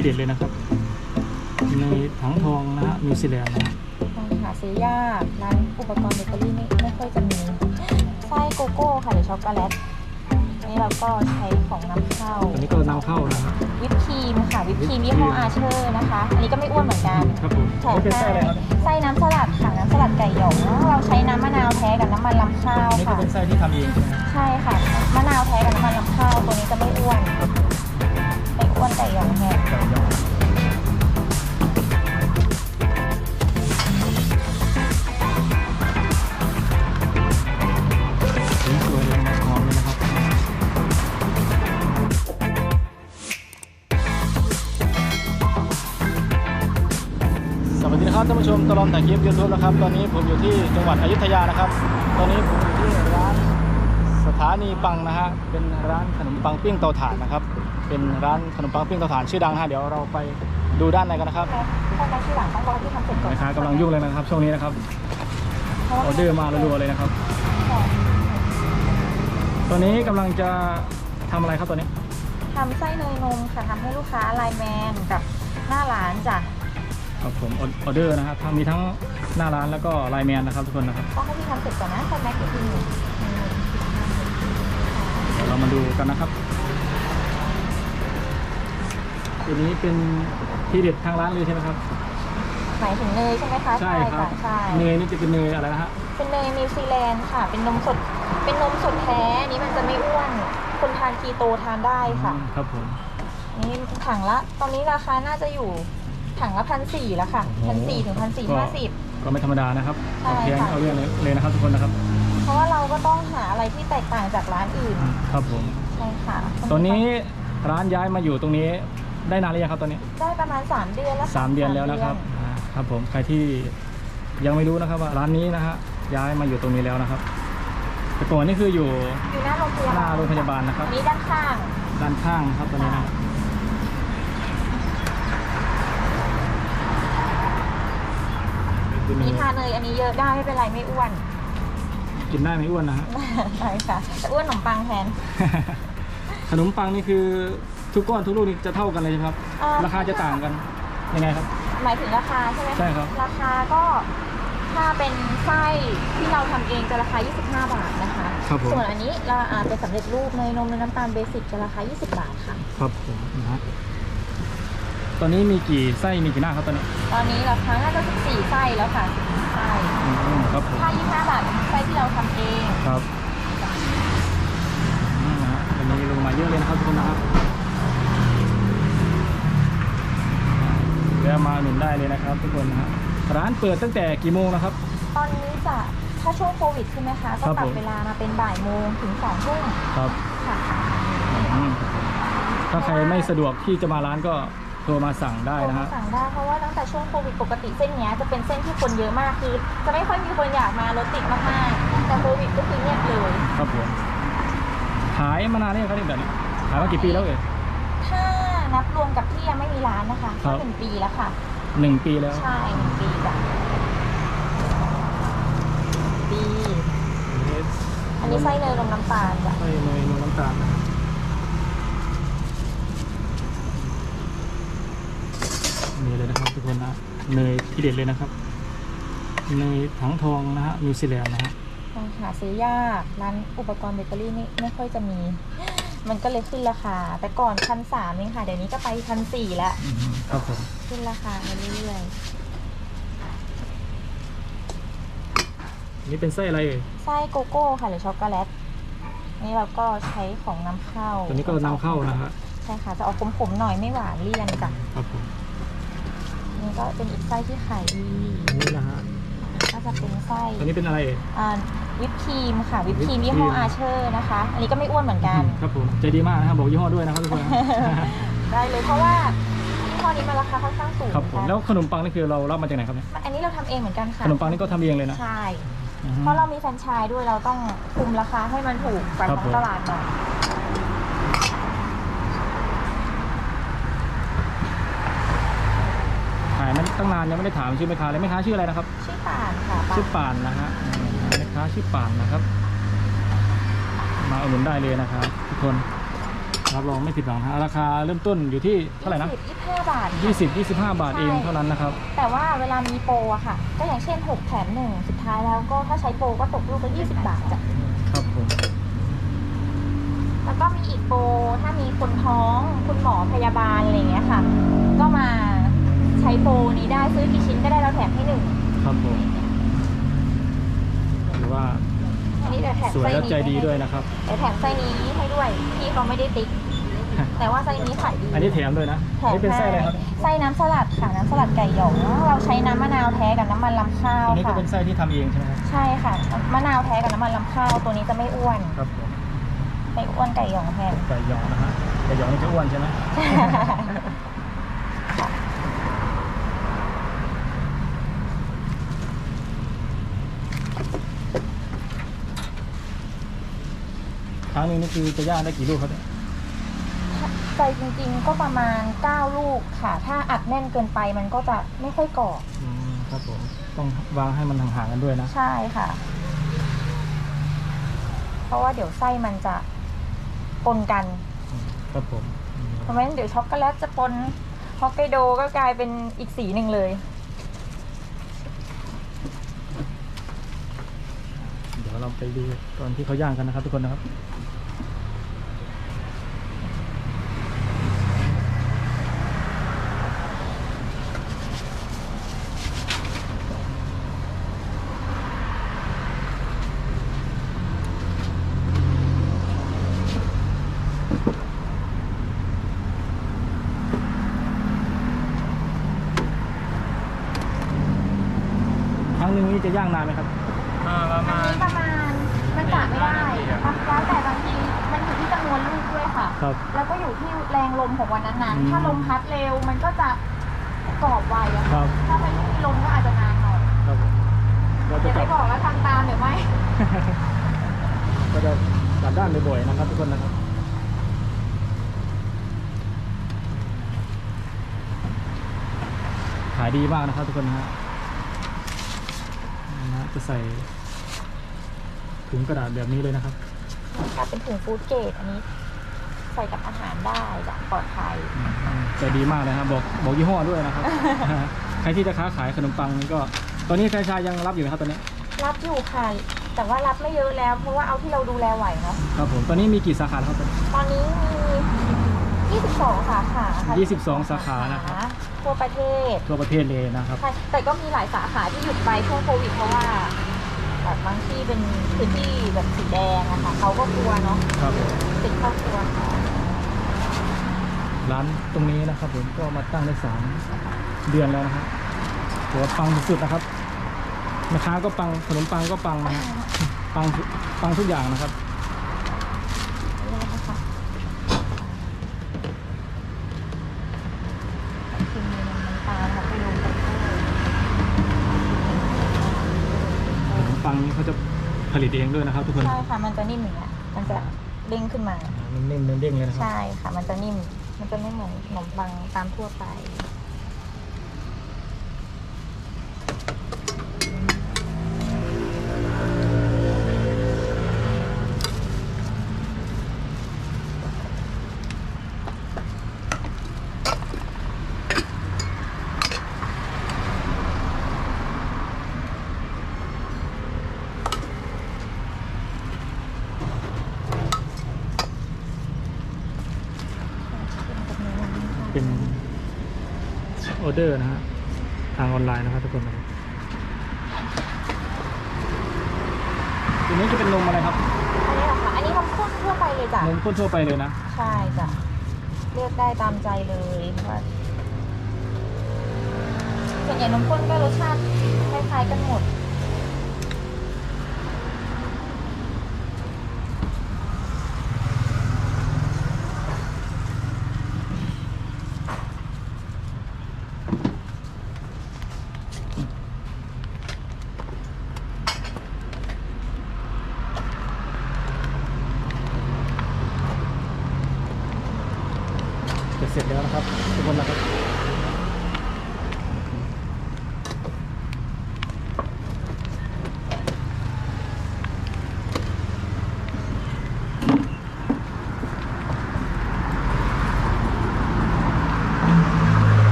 ทีเด็ดเลยนะครับในถังทองนะฮะนิวซีแลนด์นะฮะหาซื้อยากร้านอุปกรณ์เบเกอรี่ไม่ไม่ค่อยจะมีไส้โกโก้ค่ะหรือช็อกโกแลตนี่เราก็ใช้ของนำเข้าตัวนี้ก็นำเข้านะฮะวิปครีมค่ะวิปครีมยี่ห้ออาเชอร์นะคะ อันนี้ก็ไม่อ้วนเหมือนกันครับผมแถมนี่เป็นไส้อะไรครับไส้น้ำสลัดค่ะน้ำสลัดไก่หยองเราใช้น้ำมะนาวแท้กับน้ำมันลำข้าวนี่ก็ค่ะเป็นไส้ที่ทำเองใช่ไหมฮะใช่ค่ะมะนาวแท้กับน้ำมันลำข้าวตัวนี้จะไม่อ้วนไม่ อ้วนไก่ยองแท้ไก่ยงสีสวยเลยนะหอมเลยนะครับสวัสดีนะครับท่านผู้ชมตลอดถ่ายคลิปยูทูบนะครับ ตอนนี้ผมอยู่ที่จังหวัดอยุธยานะครับ ตอนนี้ผมอยู่ที่ร้านสถานีปังนะฮะเป็นร้านขนมปังปิ้งเตาถ่านนะครับ เป็นร้านขนมปังปิ้งเตาถ่านชื่อดังนะฮะเดี๋ยวเราไปดูด้านในกันนะครับพอมาที่หลังต้องรอที่ทำเสร็จก่อนแม่ค้ากำลังยุ่งเลยนะครับ ช่วงนี้นะครับออเดอร์มารัวๆเลยนะครับ ตอนนี้กำลังจะทำอะไรครับตอนนี้ทำไส้เนยนมค่ะทำให้ลูกค้าไลน์แมนกับหน้าร้านจ้ะครับผมออเดอร์นะครับทำมีทั้งหน้าร้านแล้วก็ไลน์แมนนะครับทุกคนนะครับต้องให้พี่ทำเสร็จก่อนนะทำแม็กซ์ทีหนึ่งเดี๋ยวเรามาดูกันนะครับ ตัวนี้เป็นทีเด็ดทางร้านเลยใช่ไหมครับ หมายถึงเนยใช่ไหมคะใช่ครับ ใช่เนยนี่จะเป็นเนยอะไรนะฮะ เป็นเนยนิวซีแลนด์ค่ะ เป็นนมสด เป็นนมสดแท้อันนี้มันจะไม่อ้วน คนทานคีโตทานได้ค่ะอืมครับผม นี่ถังละ ตอนนี้ราคาน่าจะอยู่ถังละพันสี่แล้วค่ะพันสี่ถึงพันสี่ห้าสิบก็ไม่ธรรมดานะครับใช่เอาเพียงค่ะเอาเรื่องเลยนะครับทุกคนนะครับ เพราะว่าเราก็ต้องหาอะไรที่แตกต่างจากร้านอื่นอืมครับผม ใช่ค่ะ ตอนนี้ร้านย้ายมาอยู่ตรงนี้ ได้นานหรือยังครับตอนนี้ได้ประมาณ 3 เดือนแล้วค่ะสามเดือนแล้วนะครับสามเดืออ่าครับผมใครที่ยังไม่รู้นะครับว่าร้านนี้นะฮะย้ายมาอยู่ตรงนี้แล้วนะครับ แต่ก่อนนี่คืออยู่นอยู่หน้าโรงพยาหบาน้าลโรงพยาบาลนะครับ อันนี้ด้านข้าง ด้านข้างนะครับตอนนี้นะครับคือมีทานเนยอันนี้เยอะได้ไม่เป็นไรไม่อ้วน กินได้ไม่อ้วนนะฮะใช่ค่ะแต่อ้วนขนมปังแทน ขนมปังนี่คือ ทุกก้อนทุกลูกนี่จะเท่ากันเลยใช่ไหมครับ เอ่อ ราคาจะต่างกันยังไงครับ หมายถึงราคาใช่ไหมะใช่ครับ ราคาก็ถ้าเป็นไส้ที่เราทำเองจะราคา 25 บาทนะคะ ครับผม ส่วนอันนี้เราอ่าเป็นสำเร็จรูปเนยนมเนยน้ำตาลเบสิกจะราคา 20 บาทค่ะ ครับผมนะฮะตอนนี้มีกี่ไส้มีกี่หน้าครับตอนนี้ตอนนี้ราคาน่าจะ14ไส้แล้วค่ะ14ไส้อืมครับผม ถ้า 25 บาทเป็นไส้ที่เราทำเอง ครับอืมนะฮะวันนี้ลงมาเยอะเลยนะครับทุกคนนะครับ แวะมาหนุนได้เลยนะครับ ทุกคนนะฮะร้านเปิดตั้งแต่กี่โมงนะครับ ตอนนี้จะถ้าช่วงโควิดใช่ไหมคะครัก็บปรับผม เวลามาเป็นบ่ายโมงถึง2ทุ่มครับ ค่ะอืมถ้าใครไม่สะดวกที่จะมาร้านก็โทรมาสั่งได้โทรนะมาฮะ สั่งได้เพราะว่าตั้งแต่ช่วงโควิดปกติเส้นเนี้ยจะเป็นเส้นที่คนเยอะมากคือจะไม่ค่อยมีคนอยากมารถติดมากๆแต่โควิดก็คือเงียบเลย ครับผมขายมานานแล้วยังครับเนี่ยแบบนี้ขายมากี่ปีแล้วเอ่ยถ้า นับรวมกับที่ยังไม่มีร้านนะคะครัก็บ หนึ่งปีแล้วค่ะ หนึ่งปีแล้ว ใช่หนึ่งปีจ้ะปี อันนี้ไส้เนยนมน้ำตาลจ้ะไส้เนยนมน้ำตาลนะครับนี่เลยนะครับทุกคนนะเนยที่เด็ดเลยนะครับเนยถังทองนะฮะนิวซีแลนด์นะฮะหาซื้อยากร้านอุปกรณ์เบเกอรี่นี่ไม่ค่อยจะมี มันก็เลยขึ้นราคา แต่ก่อนพันสามเองค่ะ เดี๋ยวนี้ก็ไปพันสี่แล้ว อืมครับผมขึ้นราคาไปเรื่อยนี่เป็นไส้อะไรเอ่ยๆไส้โกโก้ค่ะหรือช็อกโกแลต นี่เราก็ใช้ของนำเข้าตัวนี้ก็นำเข้านะฮะใช่ค่ะจะออกขมๆหน่อยไม่หวานเลี่ยนจ้ะครับผมนี่ก็เป็นอีกไส้ที่ขายดีนี่นะฮะก็จะเป็นไส้ ตัวนี้เป็นอะไรเอ่ยอ่า วิปครีมค่ะวิปครีมวิปครีมยี่ห้ออาเชอร์นะคะ อันนี้ก็ไม่อ้วนเหมือนกัน ครับผมใจดีมากนะครับบอกยี่ห้อด้วยนะครับทุกคนได้เลยเพราะว่ายี่ห้อนี้มันราคาค่อนข้างสูงครับผมนะะแล้วขนมปังนี่คือเรารับมาจากไหนครับเนี่ยอันนี้เราทำเองเหมือนกันค่ะขนมปังนี่ก็ทำเองเลยนะใช่อือฮึเพราะเรามีแฟรนไชส์ด้วยเราต้องคุมราคาให้มันถูกกว่าครับขอผงมตลาดหน่อยขายมันตั้งนานยังไม่ได้ถามชื่อแม่ค้าเลยแม่ค้าชื่ออะไรนะครับ ชื่อป่านค่ะชื่อป่านนะฮะ แม่ค้าชื่อป่านนะครับ มาอุดหนุนได้เลยนะครับทุกคนรับรองไม่ผิดหวังนะฮะราคาเริ่มต้นอยู่ที่เท่าไหร่นะ ยี่สิบห้าบาทค่ะ 20 25 บาทเองเท่านั้นนะครับ แต่ว่าเวลามีโปรอะค่ะ ก็อย่างเช่น 6 แถมหนึ่งสุดท้ายแล้วก็ถ้าใช้โปรก็ตกลูกละ20 บาทจ้ะครับผม แล้วก็มีอีกโปรถ้ามีคนท้องคุณหมอพยาบาลอะไรอย่างเงี้ยค่ะ ก็มาใช้โปรนี้ได้ซื้อกี่ชิ้นก็ได้แล้วแถมให้หนึ่งครับผมหรือ ว่าอันนี้เดี๋ยวแถมสวยไส้และนี้ใจดีด้วยนะครับ เดี๋ยวแถมไส้นี้ให้ด้วยพี่เขาไม่ได้ติ๊ก แต่ว่าไส้นี้ขายดีอันนี้แถมด้วยนะแถอันมนี้เป็นไส้อะไรครับไส้น้ำสลัดค่ะน้ำสลัดไก่หยองเราใช้น้ำมะนาวแท้กับน้ำมันลำข้าวตัวนี้ก็ค่ะ เป็นไส้ที่ทำเองใช่ไหมครับใช่ค่ะมะนาวแท้กับน้ำมันลำข้าวตัวนี้จะไม่อ้วนครับผมไม่อ้วนไก่หยองแทนไก่หยองนะฮะไก่หยองนี่จะอ้วนใช่ไหม รั้งหนึงนี่คือจะย่างได้กี่ลูกครับเนี่ยใจจริงๆก็ประมาณ 9 ลูกค่ะ ถ้าอัดแน่นเกินไปมันก็จะไม่ค่อยกรอบอืมครับผมต้องวางให้มันห่างๆกันด้วยนะใช่ค่ะ เพราะว่าเดี๋ยวไส้มันจะปนกันครับผมอืมเพราะไม่งั้นเดี๋ยวช็อกโกแลตจะปนฮอกไกโดก็กลายเป็นอีกสีหนึ่งเลย เดี๋ยวเราไปดูตอนที่เขาย่างกันนะครับทุกคนนะครับ ครั้งหนึ่งนี่จะย่างนานไหมครับประอันมาณนี้ประมาณมันกะไม่ได้แล้วแต่บางทีมันอยู่ที่จำนวนลูกด้วยค่ะ ครับ แล้วก็อยู่ที่แรงลมของวันนั้นอืม ๆถ้าลมพัดเร็วมันก็จะกรอบไวอะคค่ะรับถ้าไม่มีลมก็อาจจะนานหน่อยครับผมเราจะเดี๋ยวกลับไม่บอกแล้วทำตามเดี๋ยวไม่ ก็จะกลับด้านบ่อยๆนะครับทุกคนนะครับายดีมากนะครับทุกคนนะฮะนะฮะจะใส่ถุงกระดาษแบบนี้เลยนะครับค่ะเป็นถุงฟู้ดเกรดอันนี้ ใส่กับอาหารได้จะปลอดภัยอืมใจดีมากเลยครับบอกบอกยี่ห้อด้วยนะครับ ใครที่จะค้าขายขนมปังนี่ก็ ตอนนี้แฟรนไชส์ยังรับอยู่ไหมครับตอนนี้ รับอยู่ค่ะ แต่ว่ารับไม่เยอะแล้ว เพราะว่าเอาที่เราดูแลไหวเนาะครับผมตอนนี้มีกี่สาขาแล้วครับตอนนี้มี22สาขาค่ะ22 สาขานะครับ ทั่วประเทศทั่วประเทศเลยนะครับ ใช่แต่ก็มีหลายสาขาที่หยุดไปช่วงโควิดเพราะว่าแบบบางที่เป็นพื้นที่แบบสีแดงอะค่ะเขาก็กลัวเนาะครับผมติดครอบครัวร้านตรงนี้นะครับผมก็มาตั้งได้สามเดือนแล้วนะครับถือว่าปังสุดๆนะครับแม่ค้าก็ปังขนมปังก็ปังนะฮะปังปังทุกอย่างนะครับ นี่นะคะคือมีน้ำตาลค่ะไปลงไปด้วย ขนมปังนี้เขาจะ ผลิตเองด้วยนะครับ ทุกคนใช่ค่ะมันจะนิ่มอย่างเงี้ยมันจะเด้งขึ้นมา มันนิ่มเด้งๆเลยนะครับ ใช่ค่ะ มันจะนิ่ม มันจะไม่เหมือนขนมปังตามทั่วไป ออเดอร์นะฮะทางออนไลน์นะครับทุกคนนะครับตัวนี้จะเป็นนมอะไรครับอันนี้เหรอคะอันนี้นมข้นทั่วไปเลยจ้ะนมข้นทั่วไปเลยนะใช่จ้ะเลือกได้ตามใจเลยเพราะว่าส่วนใหญ่นมข้นก็รสชาติคล้ายๆกันหมด เสร็จแล้วนะครับทุกคนนะครับ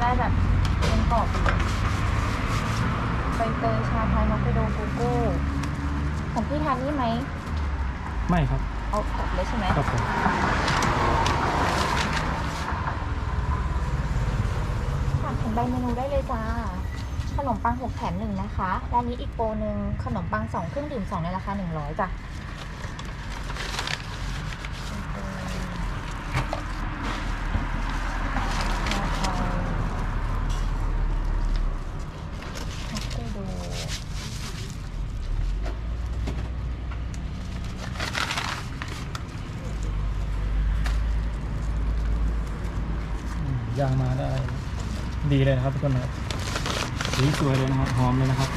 ได้แบบเป็นกรอบใบเตยชาไทยนกกระโดูโกโก้ของพี่ทานนี่ไหม ไม่ครับ เอาจบเลยใช่ไหมครับผมถามถึนใบเมนูได้เลยจ้า ขนมปังหกแผ่นหนึ่งนะคะ ร้านนี้อีกโปรหนึ่งขนมปังสองเครื่องดื่มสองในราคาหนึ่งร้อยจ้ะ ยางมาได้ ดีเลยนะครับทุกคนนะครับสีสวยเลยนะครับหอมเลยนะครับ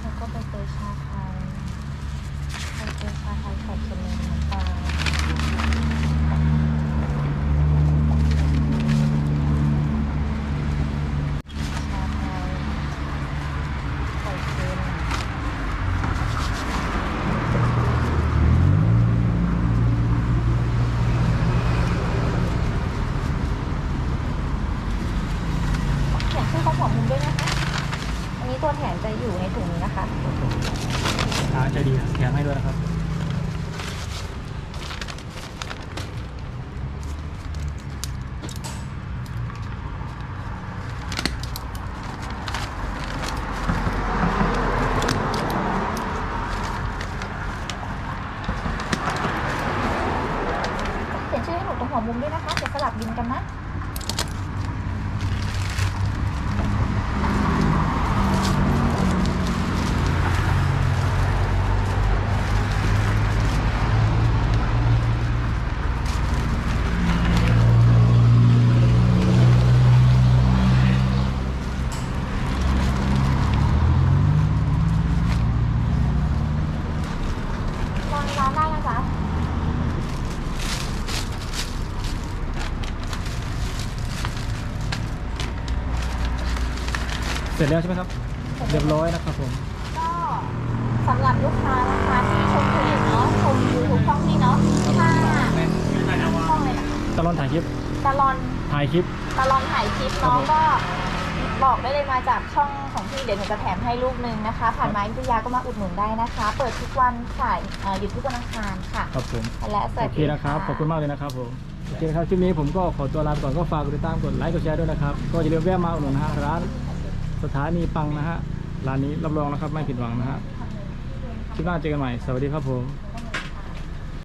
แล้วก็ใบเตยชาไทยใบเตยชาไทยใส่เค็มน้ำตาลชาไทยใส่เค็มเขียนชื่อเขาของมุมด้วยนะคะ อันนี้ตัวแถมจะอยู่ในถุงนี้นะคะ ร้านใจดีนะแถมให้ด้วยนะครับ เขียนชื่อให้หนูตรงหัว มุมด้วยนะคะจะสลับบินกันนะ วางร้านได้นะจ๊ะ เสร็จแล้วใช่ไหมครับ เรียบร้อยนะครับผม ก็สำหรับลูกค้านะคะที่ชมคลิปเนาะชมยูทูบช่องนี้เนาะถ้าช่องเลยนะตลอนถ่ายคลิป ตลอนถ่ายคลิป ตลอนถ่ายคลิปน้องก็บอกได้เลยมาจากช่องของพี่เดี๋ยวหนูจะแถมให้ลูกนึงนะคะ ผ่านมาอยุธยาก็มาอุดหนุนได้นะคะ เปิดทุกวันค่ะเอ่อหยุดทุกวันอังคารค่ะครับผมและสวัโอสเคดีนะครับ ขอบคุณมากเลยนะครับผมโอเคครับคลิปนี้ผมก็ขอตัวลาไปก่อนก็ฝากกดติดตามกดไลค์กดแชร์ด้วยนะครับ ก็อย่าลืมแวะมาอุดหนุนนะฮะร้าน สถานีปังนะฮะร้านนี้รับรองนะครับไม่ผิดหวังนะฮะคลิปหน้าเจอกันใหม่ สวัสดีครับผม